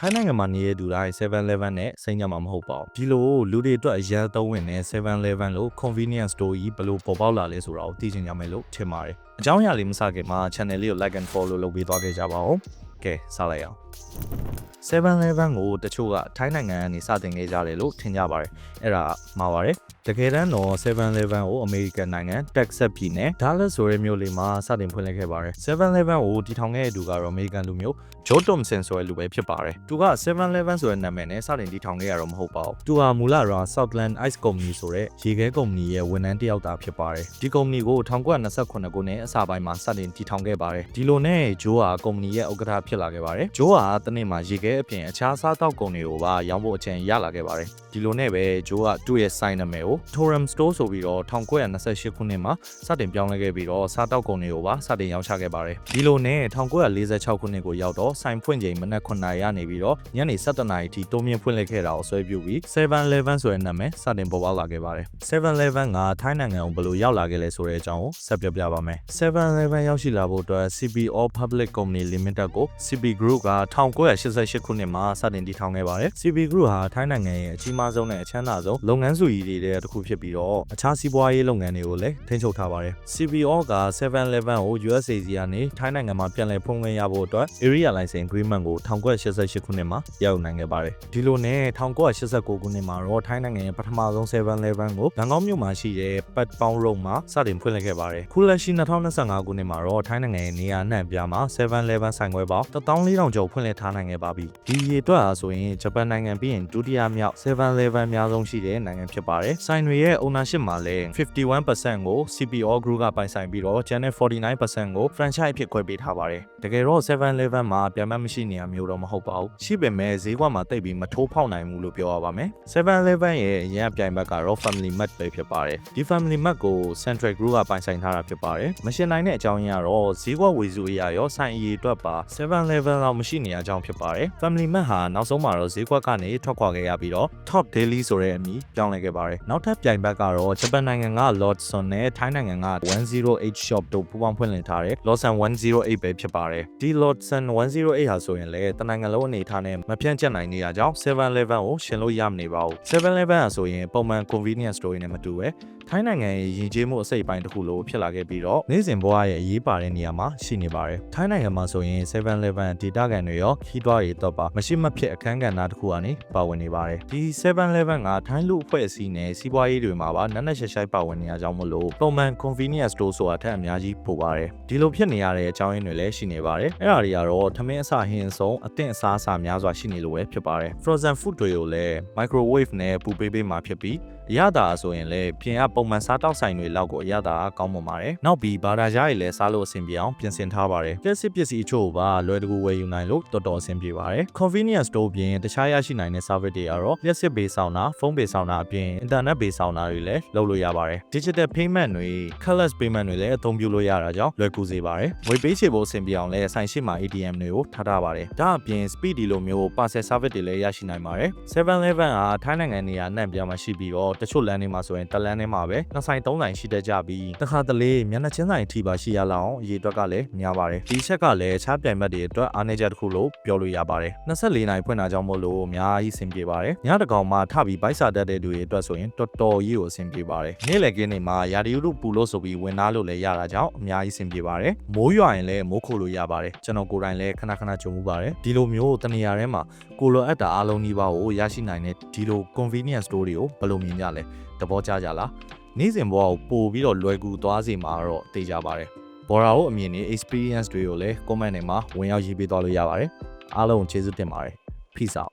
ထိုင်းနိုင်ငံမှာနေတဲ့သူတိုင်း 7-Eleven နဲ့စိတ်ညမှာမဟုတ်ပါဘူးဒီလိုလူတွေအတွက်အရန်သုံးဝင်တဲ့ 7-Eleven လို့ convenience store ကြီးဘယ်လိုပေါ်ပေါက်လာလဲဆိုတာကိုသိချင်ကြမယ်လို့ထင်ပါတယ်အကြောင်းအရာလေးမစခင်မှာ channel လေးကို like and follow လုပ်ပေးသွားခဲ့ကြပါဦးကဲစလိုက်အောင် 7-Eleven ကိုတချို့ကထိုင်းနိုင်ငံကနေစတင်ခဲ့ကြတယ်လို့ထင်ကြပါတယ်အဲ့ဒါမှားပါတယ် တကယ်တမ်းတော့ 7-Eleven ကို American နိုင်ငံ Texas ပြည်နယ် Dallas ဆိုတဲ့မြို့လေးမှာစတင်ဖွင့်လှစ်ခဲ့ပါတယ် 7-Eleven ကိုတည်ထောင်ခဲ့တဲ့သူကတော့ American လူမျိုး Joe Thompson ဆိုတဲ့လူပဲဖြစ်ပါတယ်သူက 7-Eleven ဆိုတဲ့နာမည်နဲ့စတင်တည်ထောင်ခဲ့ရတော့မဟုတ်ပါဘူးသူကမူလက Southland Ice Company ဆိုတဲ့ရေခဲကုမ္ပဏီရဲ့ဝန်ထမ်းတစ်ယောက်သားဖြစ်ပါတယ်ဒီကုမ္ပဏီကို1928ခုနှစ်အစပိုင်းမှာစတင်တည်ထောင်ခဲ့ပါတယ်ဒီလိုနဲ့ Joe ကကုမ္ပဏီရဲ့ဥက္ကဋ္ဌဖြစ်လာခဲ့ပါတယ် Joe ကတနေ့မှာရေခဲအပြင်အခြားစားတောက်ကုန်တွေကိုပါရောင်းဖို့အချိန်ရလာခဲ့ပါတယ်ဒီလိုနဲ့ပဲ Joe ကသူ့ရဲ့ sign နာမည်ကို Torum Store ဆိုပြီးတော့1928ခုနှစ်မှာစတင်ပြောင်းလဲခဲ့ပြီးတော့စားတောက်ကုန်တွေကိုပါစတင်ရောင်းချခဲ့ပါတယ်ဒီလိုနဲ့1946ခုနှစ်ကိုရောက်တော့ဆိုင်ဖွင့်ချိန်မနက်9နာရီကနေပြီးတော့ညနေ7နာရီထိတိုးမြင့်ဖွင့်လှစ်ခဲ့တာကိုဆွဲပြုပြီး 7-Eleven ဆိုတဲ့နာမည်စတင်ပေါ်ပေါက်လာခဲ့ပါတယ် 7-Eleven ကထိုင်းနိုင်ငံကိုဘယ်လိုရောက်လာခဲ့လဲဆိုတဲ့အကြောင်းကိုဆက်ပြပြပါမယ် 7-Eleven ရောက်ရှိလာဖို့အတွက် CP All Public Company Limited ကို CP Group က1988ခုနှစ်မှာစတင်တည်ထောင်ခဲ့ပါတယ် CP Group ဟာထိုင်းနိုင်ငံရဲ့အကြီးမားဆုံးနဲ့အချမ်းသာဆုံးလုပ်ငန်းစုကြီးတွေထဲတစ်ခုဖြစ်ပြီးတော့အခြားစီးပွားရေးလုပ်ငန်းတွေကိုလည်းထိန်းချုပ်ထားပါတယ် CP All က 7-Eleven ကို USA စီကနေထိုင်းနိုင်ငံမှာပြန်လည်ဖွင့်ခွင့်ရဖို့အတွက် Area License Agreement ကို1988ခုနှစ်မှာရယူနိုင်ခဲ့ပါတယ်ဒီလိုနဲ့1989ခုနှစ်မှာတော့ထိုင်းနိုင်ငံရဲ့ပထမဆုံး 7-Eleven ကိုဘန်ကောက်မြို့မှာရှိတဲ့ Pat Pong Road မှာစတင်ဖွင့်လှစ်ခဲ့ပါတယ်ခုလက်ရှိ2025ခုနှစ်မှာတော့ထိုင်းနိုင်ငံရဲ့နေရာအနှံ့အပြားမှာ 7-Eleven ဆိုင်ခွဲပေါင်း14000ကျော်ဖွင့်လှစ်ထားနိုင်ခဲ့ပါပြီဒီရေတွက်အားဆိုရင်ဂျပန်နိုင်ငံပြီးရင်ဒုတိယမြောက် 7-Eleven အများဆုံးရှိတဲ့နိုင်ငံဖြစ်ပါတယ်ဆိုင်တွေရဲ့ ownership မှာလည်း51%ကို CPO Group ကပိုင်ဆိုင်ပြီးတော့ကျန်တဲ့49%ကို franchise အဖြစ်ခွဲပေးထားပါတယ်တကယ်တော့ 7-Eleven မှာပြန်မမရှိနေရမျိုးတော့မဟုတ်ပါဘူးရှိပေမဲ့ဈေးကွက်မှာတိတ်ပြီးမထိုးဖောက်နိုင်ဘူးလို့ပြောရပါမယ် 7-Eleven ရဲ့အရင်အပြိုင်ဘက်ကတော့ Family Mart ပဲဖြစ်ပါတယ်ဒီ Family Mart ကို Central Group ကပိုင်ဆိုင်ထားတာဖြစ်ပါတယ်မရှင်နိုင်တဲ့အကြောင်းရင်းကတော့ဈေးကွက်ဝေစုအရာရောဆိုင်အရေးအတွက်ပါ 7-Eleven လောက်မရှိနေတဲ့အကြောင်းဖြစ်ပါတယ် Family Mart ဟာနောက်ဆုံးမှာတော့ဈေးကွက်ကနေထွက်ခွာခဲ့ရပြီးတော့ Top Daily ဆိုတဲ့အမည်ပြောင်းလဲခဲ့ပါတယ်နောက်ထပ်ပြိုင်ဘက်ကတော့ဂျပန်နိုင်ငံက Lawson နဲ့ထိုင်းနိုင်ငံက108 Shop တို့ပူးပေါင်းဖွင့်လှစ်ထားတဲ့ Lawson 108ပဲဖြစ်ပါတယ်ဒီ Lawson 108ဟာဆိုရင်လည်းတနိုင်ငံလုံးအနေထားနဲ့မဖြန့်ကျက်နိုင်နေတာကြောင့် 7-Eleven ကိုရှင်လို့ရမနေပါဘူး 7-Eleven ဟာဆိုရင်ပုံမှန် convenience store တွေနဲ့မတူပဲထိုင်းနိုင်ငံရဲ့ယဉ်ကျေးမှုအစိတ်အပိုင်းတစ်ခုလိုဖြစ်လာခဲ့ပြီးတော့နေ့စဉ်ဘဝရဲ့အရေးပါတဲ့နေရာမှာရှိနေပါတယ်ထိုင်းနိုင်ငံမှာဆိုရင် 7-Eleven ဒေတာကန်တွေရောခီးသွွားတွေတော့ပါမရှိမဖြစ်အခန်းကဏ္ဍတစ်ခုကနေပါဝင်နေပါတယ်ဒီ 7-Eleven ကထိုင်းလူအဖွဲ့အစည်းနဲ့စီးပွားရေးတွေမှာပါနက်နက်ရှိုက်ရှိုက်ပါဝင်နေရကြောင်းမလို့ပုံမှန် convenience store ဆိုတာထက်အများကြီးပိုပါတယ်ဒီလိုဖြစ်နေရတဲ့အကြောင်းရင်းတွေလည်းရှိနေပါတယ်အဲ့ဒါတွေကတော့ထမင်းအစာဟင်းဆုံးအသင့်အစားအစာများစွာရှိနေလို့ပဲဖြစ်ပါတယ် frozen food တွေကိုလည်း microwave နဲ့ပူပေးပေးမှာဖြစ်ပြီး အရသာဆိုရင်လည်းပြင်ကပုံမှန်စားတောက်ဆိုင်တွေလောက်ကိုအရသာကောင်းမွန်ပါတယ်။နောက်ပြီးဘာသာကြားတွေလည်းစားလို့အဆင်ပြေအောင်ပြင်ဆင်ထားပါတယ်။ကက်စစ်ပစ္စည်းအချို့ပါလွယ်တကူဝယ်ယူနိုင်လို့တော်တော်အဆင်ပြေပါတယ်။ Convenience store ပြင်တခြားရရှိနိုင်တဲ့ service တွေကတော့လျှက်စစ်ဘေးဆောင်တာဖုန်းဘေးဆောင်တာအပြင် internet ဘေးဆောင်တာတွေလည်းလုပ်လို့ရပါတယ်။ Digital payment တွေ cashless payment တွေလည်းအသုံးပြုလို့ရတာကြောင့်လွယ်ကူစေပါတယ်။ငွေပေးချေဖို့အဆင်ပြေအောင်လည်းဆိုင်ရှိမှာ ATM တွေကိုထားထားပါတယ်။ဒါအပြင် speed ဒီလိုမျိုး parcel service တွေလည်းရရှိနိုင်ပါတယ်။ 7-Eleven ကထိုင်းနိုင်ငံနေရာနှံ့ပြားမှာရှိပြီးတော့တချို့လမ်းတွေမှာဆိုရင်တလန်းထဲမှာပဲနှစ်ဆိုင်သုံးဆိုင်ရှိတတ်ကြပြီးတခါတလေမျက်နှာချင်းဆိုင်အထိပါရှိရလောက်အောင်အရေးအတွက်ကလည်းများပါတယ်ဒီချက်ကလည်းအခြားပြိုင်ဘက်တွေအတွက်အားနည်းချက်တစ်ခုလို့ပြောလို့ရပါတယ်24နိုင်ဖွင့်တာကြောင့်မို့လို့အများကြီးအဆင်ပြေပါတယ်ညတကောင်မှထပြီးဘိုက်စာတက်တဲ့သူတွေအတွက်ဆိုရင်တော်တော်ကြီးကိုအဆင်ပြေပါတယ်နေ့လည်ခင်းနေမှာရာဒီဥတုပူလို့ဆိုပြီးဝင်သားလို့လည်းရတာကြောင့်အများကြီးအဆင်ပြေပါတယ်မိုးရွာရင်လည်းမိုးခိုလို့ရပါတယ်ကျွန်တော်ကိုယ်တိုင်လည်းခဏခဏကြုံမှုပါတယ်ဒီလိုမျိုးတနေရာထဲမှာကိုလိုအပ်တာအားလုံးဒီပါကိုရရှိနိုင်တဲ့ဒီလို convenience store တွေကိုဘယ်လိုမြင်ကြလဲသဘောကျကြလားနေ့စဉ်ဘဝကိုပို့ပြီးတော့လွယ်ကူသွားစေမှာတော့သိကြပါတယ်ဘော်ရာတို့အမြင်နဲ့ experience တွေကိုလည်း comment တွေမှာဝင်ရောက်ရေးပေးသွားလို့ရပါတယ်အားလုံးကျေးဇူးတင်ပါတယ် peace out